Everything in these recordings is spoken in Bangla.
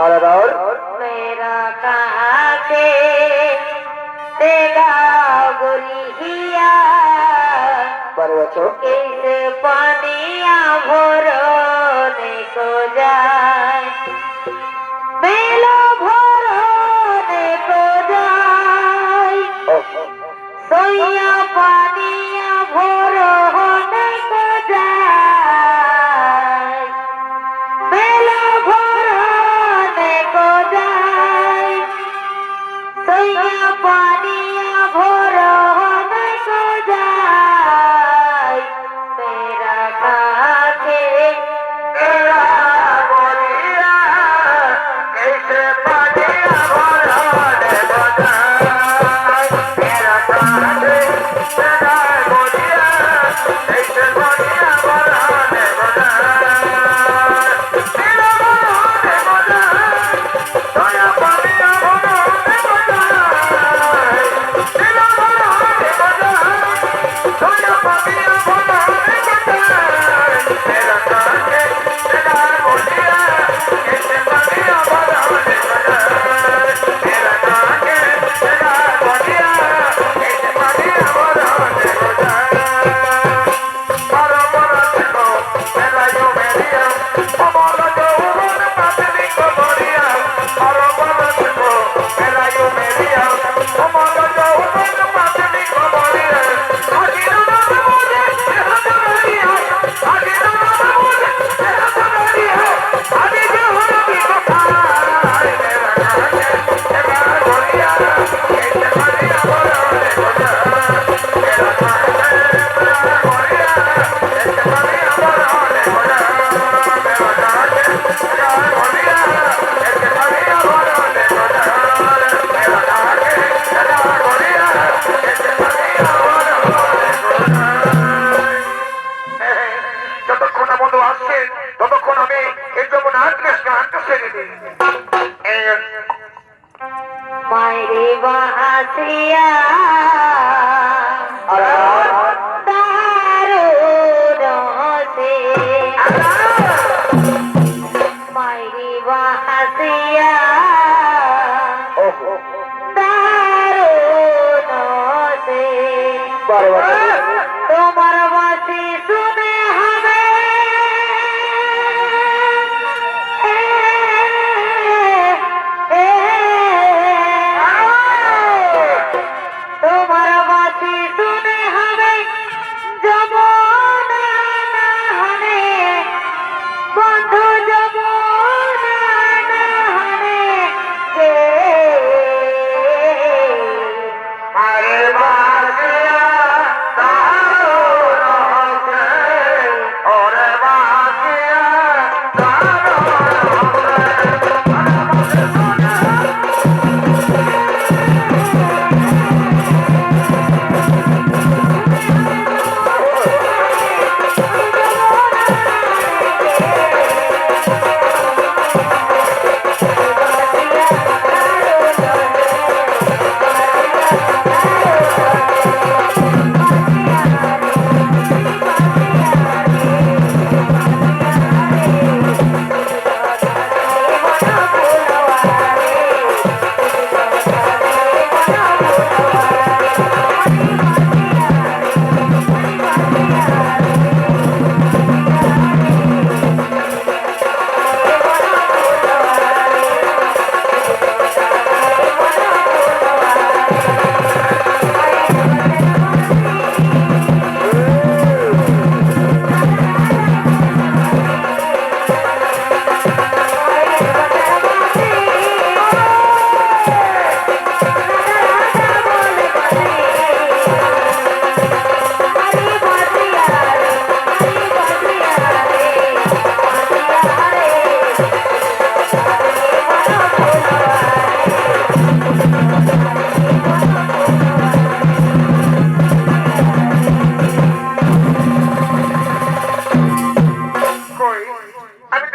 और और मेरा कहा से तेरा गुलिया पर बच्चों इस पानिया भरो देखो जाए बेलो भरो देखो जाए सोया पानी বারো আমি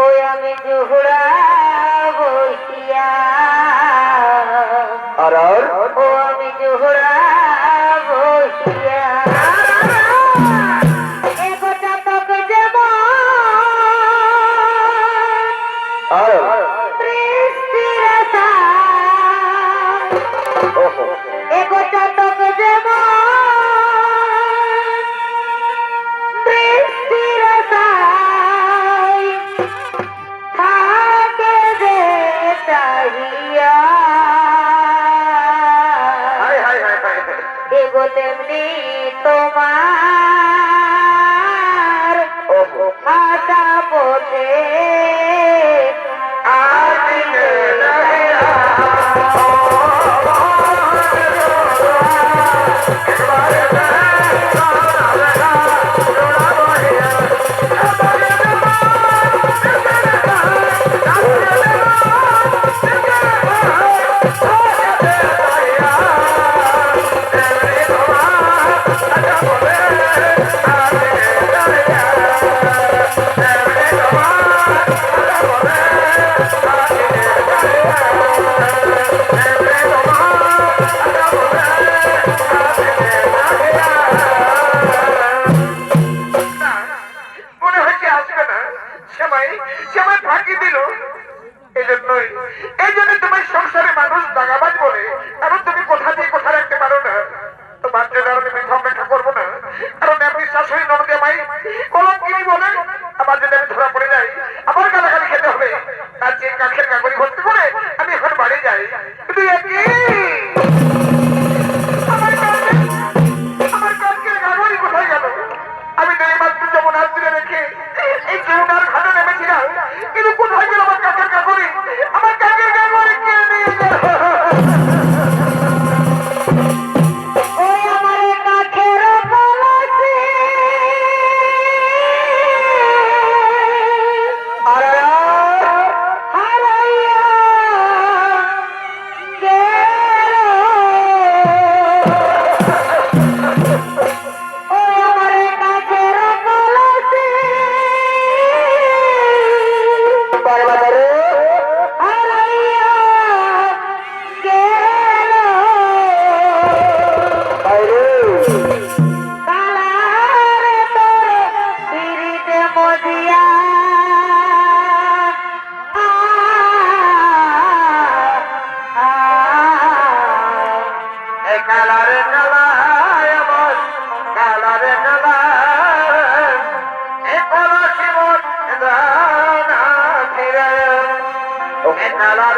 ওই আমি জুহুরা বহিয়া আর আর? ও আমি জুহুরা কাটাবো দিল। হবে। তার যে কাঠের ভর্তি করে আমি এখন বাড়ি যাই। কিন্তু আমার কালকের কাগরি কোথায় গেল? আমি তো এইমাত্র যেমন হাত রেখে এই যমুনার ঘাটে নেমেছিলাম। কিন্তু কোথায় গেল আমার কাকের কাকুরি? আমার কাকের কাকুরি কে নিয়ে গেল I'm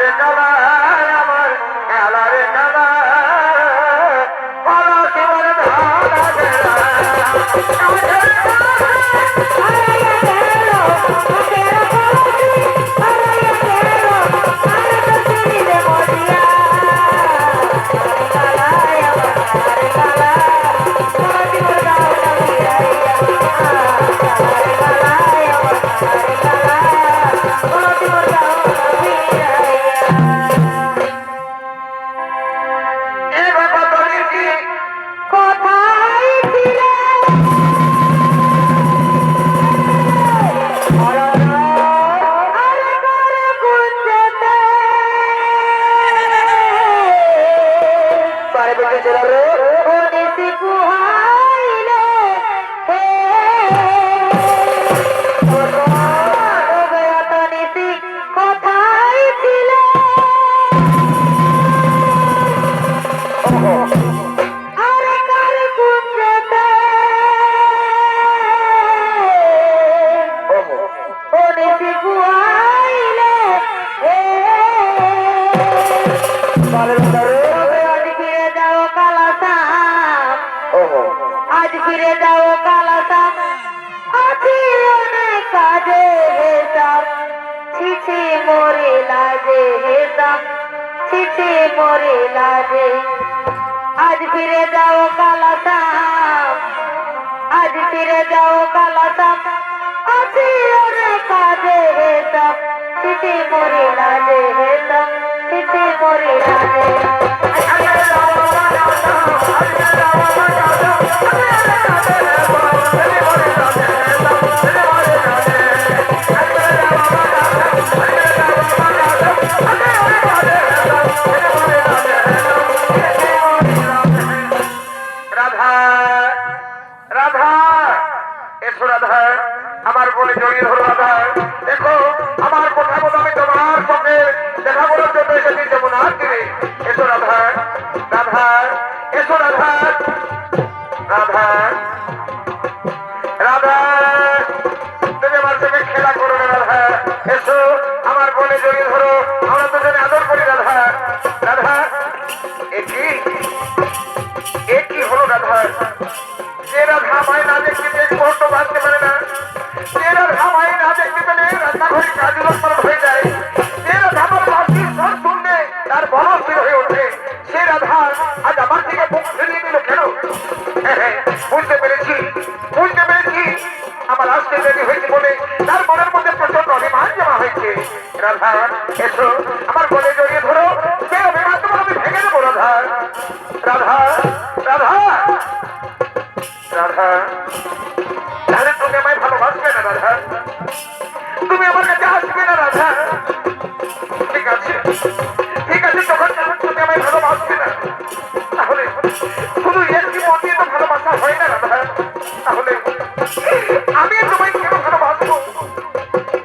আজ ফিরে যাও কালাতা আজ ফিরে যাও কালাতা আছি অনেক কাজে হেসাব ছিছি মরে লাজে হেসাব ছিছি মরে লাজে। আজ ফিরে যাও কালাতা আজ ফিরে যাও কালাতা আছি অনেক কাজে হেসাব ছিছি মরে লাজে হেসাব শান্তিতে মরে যায়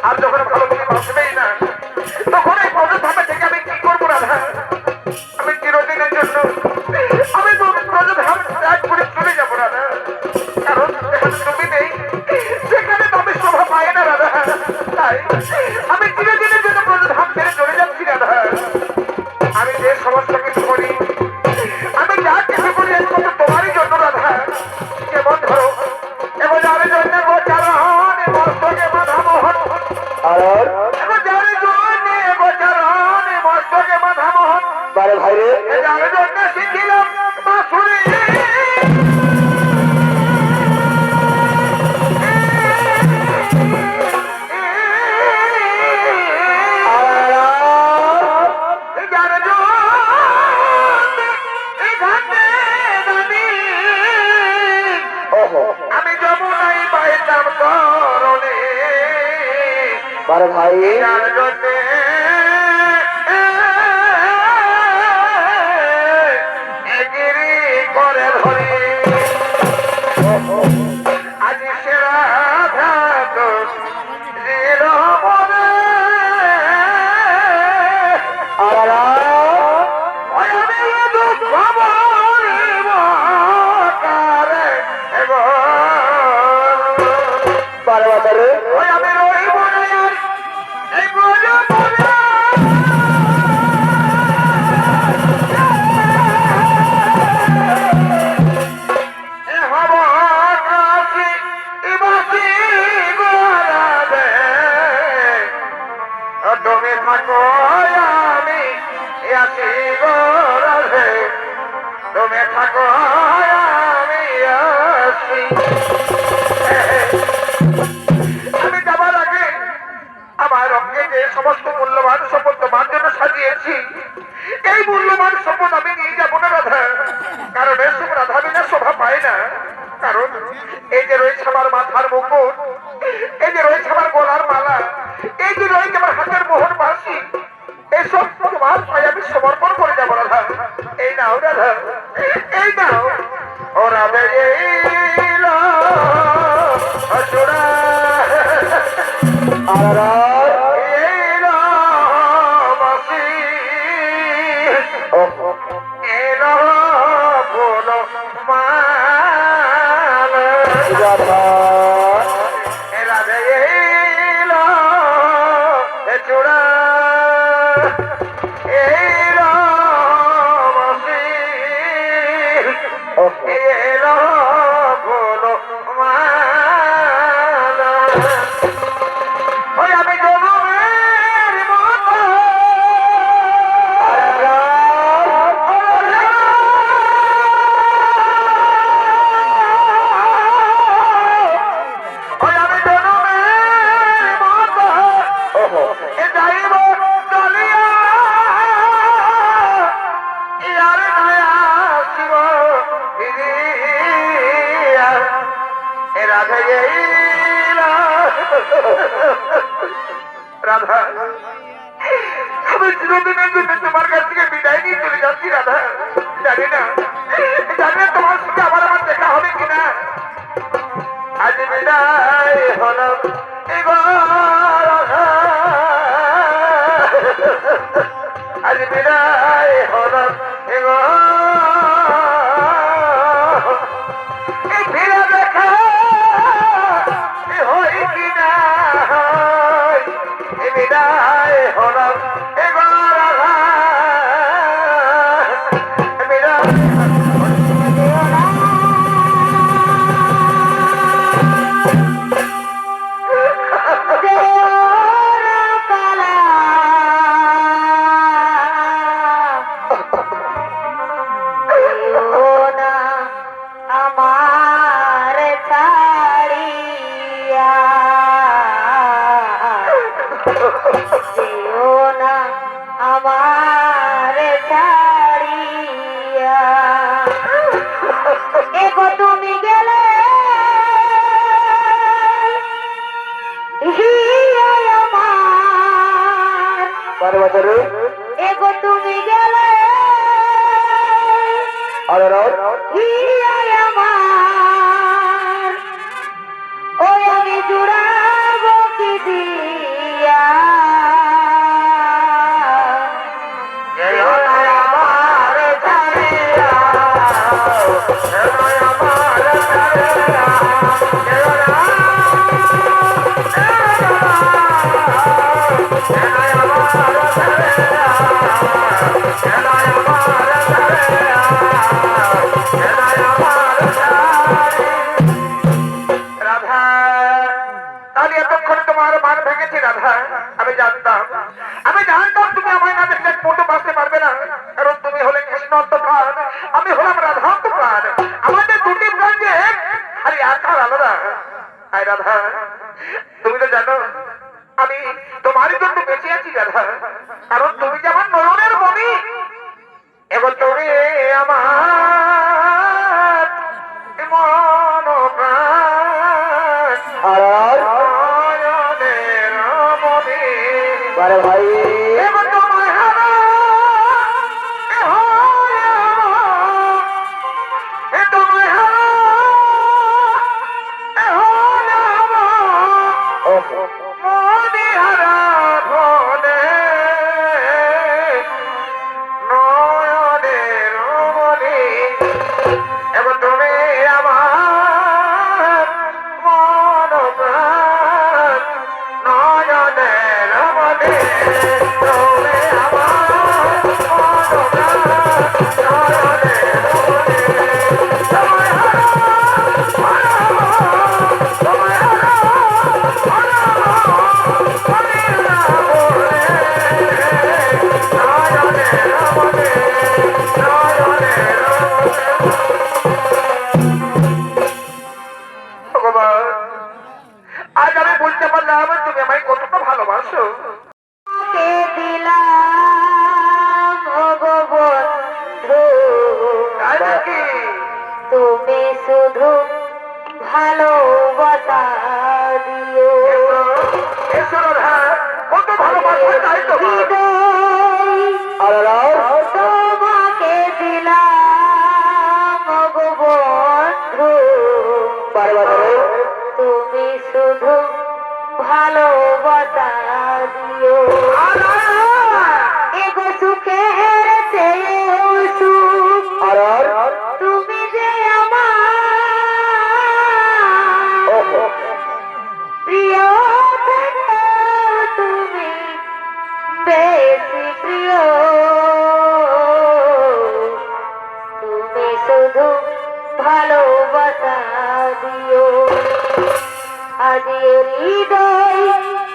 আর যখন ভালো তুমি ভাববেই না কারণ এই যে রয়েছে আমার মাথার মুকুট, এই যে রয়েছে আমার গলার মালা, এই যে রয়েছে আমার হাতের মোহর বাসি এসব তোমার পায়ে আমি সমর্পণ করে যাব রাধা। এই নাও, রাধা। এই নাও। ও রাধা এই আর জানা চূড়া এই রসি এই রস 没事没事 আমি হলাম রাধান্ত প্রাণ আমাদের দুটি প্রাণ যে এক আরে আকার আলাদা আয় রাধা, তুমি তো জানো, আমি তোমারই জন্য বেঁচে আছি রাধা। কারণ তুমি মনের মনে ভালোবাসা দিও আজ হৃদয়